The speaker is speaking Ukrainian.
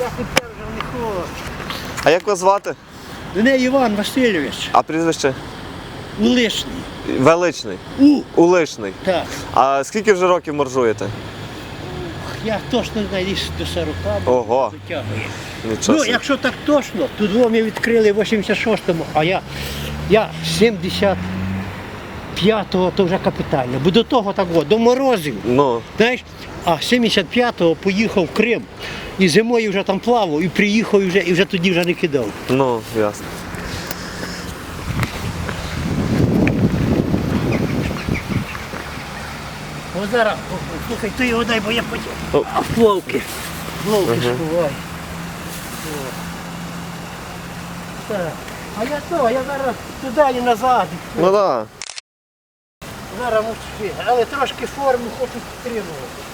Я тепер вже не. А як вас звати? Мене Іван Васильович, А прізвище? улишний. Величний. У, Улишний. так. А скільки вже років моржуєте? Я точно знаю, десь до 40 Ого. дотягує. Нічого. Ну, собі. якщо так точно, то двом ми відкрили в 86-му, а я, я 75-го то вже капітально. Бо до того так от, до морозів. Ну, Знаєш, а 75-го поїхав в Крим. І зимою вже там плавав, і приїхав і вже, і вже тоді вже не кидав. ну, ясно. О, зараз, о, о, слухай, ти його дай, бо я потім. О. А вовки. Вовки сховай. О. Так. А я то, я зараз туди і назад. Ну так. Да. Зараз мовчи. Але трошки форму хочу підтримувати.